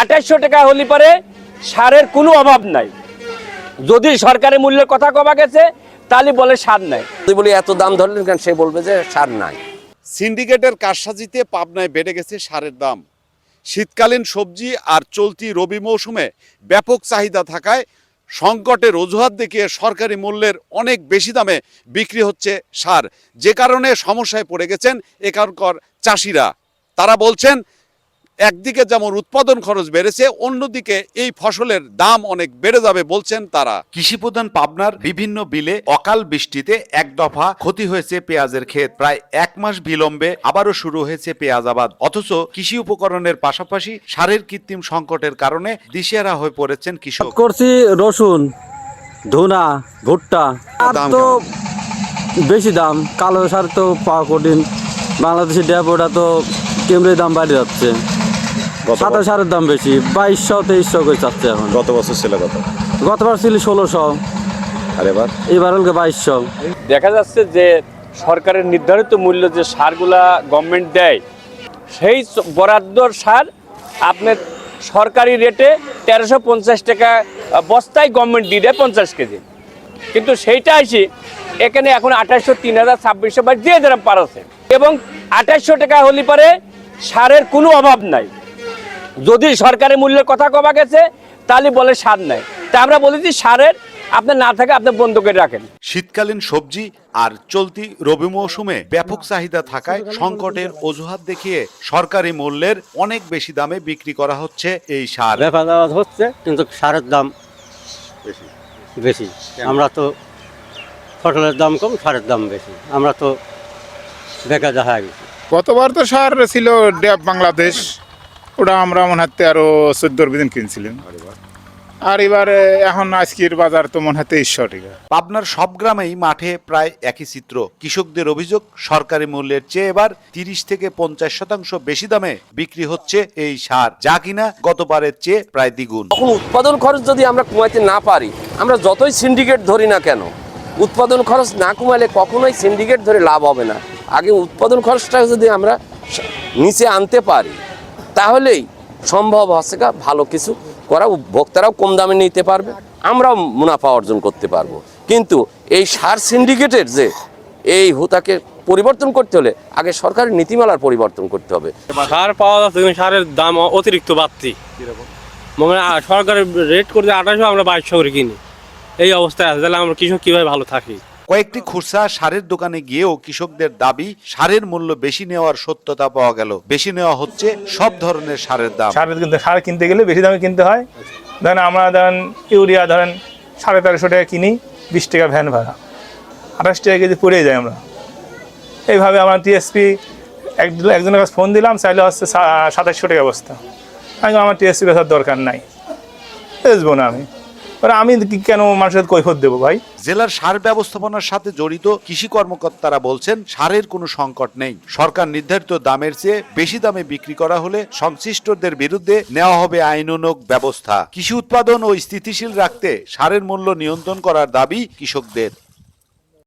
আঠাশশো টাকা হলে পরে সারের কোনো অভাব নাই। যদি সরকারি মূল্যের কথা কবা গেছে তাহলে বলে সার নাই। তুই বলি এত দাম ধরলেন কেন সে বলবে যে সার নাই। সিন্ডিকেটের কারসাজিতে পাবনায় বেড়ে গেছে সারের দাম। শীতকালীন সবজি আর চলতি রবি মৌসুমে ব্যাপক চাহিদা থাকায় সংকটের অজুহাত দেখিয়ে সরকারি মূল্যের অনেক বেশি দামে বিক্রি হচ্ছে সার। যে কারণে সমস্যায় পড়ে গেছেন এখানকার চাষিরা। তারা বলছেন একদিকে যেমন উৎপাদন খরচ বেড়েছে অন্যদিকে এই ফসলের দাম অনেক বেড়ে যাবে বলছেন তারা। কৃষিপ্রধান পাবনার বিভিন্ন বিলে অকাল বৃষ্টিতে এক দফা ক্ষতি হয়েছে পেঁয়াজের ক্ষেত। প্রায় এক মাস বিলম্বে আবারও শুরু হয়েছে পেঁয়াজ আবাদ। অথচ কৃষি উপকরণের পাশাপাশি সারের কৃত্রিম সংকটের কারণে দিশেহারা হয়ে পড়েছেন কৃষক। করছি রসুন ধুনা ভুট্টা। তো বেশি দাম। কালো সার তো পাওয়া কঠিন। বাংলাদেশের ড্যাপোটা তো কেমরে দাম বাড়ি যাচ্ছে। সাদা সারের দাম বেশি বাইশশো তেইশশো করে চাচ্ছে এখন। গত বছর ছিল কত? গতবার ছিল ষোলোশো। আর এবার? এবার হলকে বাইশশো। দেখা যাচ্ছে যে সরকারের নির্ধারিত মূল্য যে সারগুলা গভর্নমেন্ট দেয় সেই বরাদ্দর সার আপনার সরকারি রেটে তেরোশো পঞ্চাশ টাকা বস্তায় গভর্নমেন্ট দিয়ে দেয় পঞ্চাশ কেজি। কিন্তু সেইটা আসি এখানে এখন আঠাশশো তিন হাজার ছাব্বিশশো বা যে যেরকম পারছে এবং আঠাশশো টাকা হলে পারে সারের কোনো অভাব নাই। যদি সরকারি মূল্যের কথা কবা গেছে তাহলে বলে সার নাই। তা আমরা বলেছি সারের আপনার না থাকে আপনি বন্ধ করে রাখেন। শীতকালীন সবজি আর চলতি রবি মৌসুমে ব্যাপক চাহিদা থাকায় সংকটের অজুহাত দেখিয়ে সরকারি মূল্যের অনেক বেশি দামে বিক্রি করা হচ্ছে এই সার। ব্যাপার হচ্ছে কিন্তু সারের দাম বেশি। আমরা তো ফসলের দাম কম সারের দাম বেশি। আমরা তো বেকার দেখা গেছি। গতবার তো সার ছিল ড্যাব বাংলাদেশ। ওটা আমরা মনে হয় তেরো চোদ্দোর বিদিন কিনছিলাম। আর এবারে এখন আজকের বাজার তো মনে তেইশশো টাকা। পাবনার সব গ্রামেই মাঠে প্রায় একই চিত্র। কৃষকদের অভিযোগ সরকারি মূল্যের চেয়ে এবার তিরিশ থেকে পঞ্চাশ শতাংশ বেশি দামে বিক্রি হচ্ছে এই সার যা কিনা গতবারের চেয়ে প্রায় দ্বিগুণ। তখন উৎপাদন খরচ যদি আমরা কমাইতে না পারি আমরা যতই সিন্ডিকেট ধরি না কেন উৎপাদন খরচ না কমালে কখনোই সিন্ডিকেট ধরে লাভ হবে না। আগে উৎপাদন খরচটা যদি আমরা নিচে আনতে পারি তাহলেই সম্ভব গা ভালো কিছু করা। ভোক্তারাও কম দামে নিতে পারবে, আমরাও মুনাফা অর্জন করতে পারব। কিন্তু এই সার সিন্ডিকেটের যে এই হুতাকে পরিবর্তন করতে হলে আগে সরকারের নীতিমালার পরিবর্তন করতে হবে। সার পাওয়া যাচ্ছে কিন্তু সারের দাম অতিরিক্ত বাড়তি। মানে সরকারের রেট করে আঠাশশো আমরা বাইশশো করে কিনি। এই অবস্থায় আছে, তাহলে আমরা কৃষক কীভাবে ভালো থাকি? কয়েকটি খুচরা সারের দোকানে গিয়েও কৃষকদের দাবি, সারের মূল্য বেশি নেওয়ার সত্যতা পাওয়া গেল। বেশি নেওয়া হচ্ছে সব ধরনের সারের দাম। সারের সার কিনতে গেলে বেশি দামে কিনতে হয়। ধরেন আমরা ধরেন ইউরিয়া ধরেন সাড়ে তেরোশো টাকা কিনি, বিশ টাকা ভ্যান ভাড়া। আঠাশ টাকা কেজি পড়ে যায় আমরা। এইভাবে আমরা টিএসপি এক, একজনের কাছে ফোন দিলাম, চাইলে হচ্ছে সাতাশশো টাকা বস্তা। আমি আমার টিএসপি বেচার দরকার নাই। বেচবো না আমি। আমি কেন মানুষের কৈফত দেবো ভাই? জেলার সার ব্যবস্থাপনার সাথে জড়িত কৃষি কর্মকর্তারা বলছেন, সারের কোনো সংকট নেই। সরকার নির্ধারিত দামের চেয়ে বেশি দামে বিক্রি করা হলে সংশ্লিষ্টদের বিরুদ্ধে নেওয়া হবে আইনানুগ ব্যবস্থা। কৃষি উৎপাদন ও স্থিতিশীল রাখতে সারের মূল্য নিয়ন্ত্রণ করার দাবি কৃষকদের।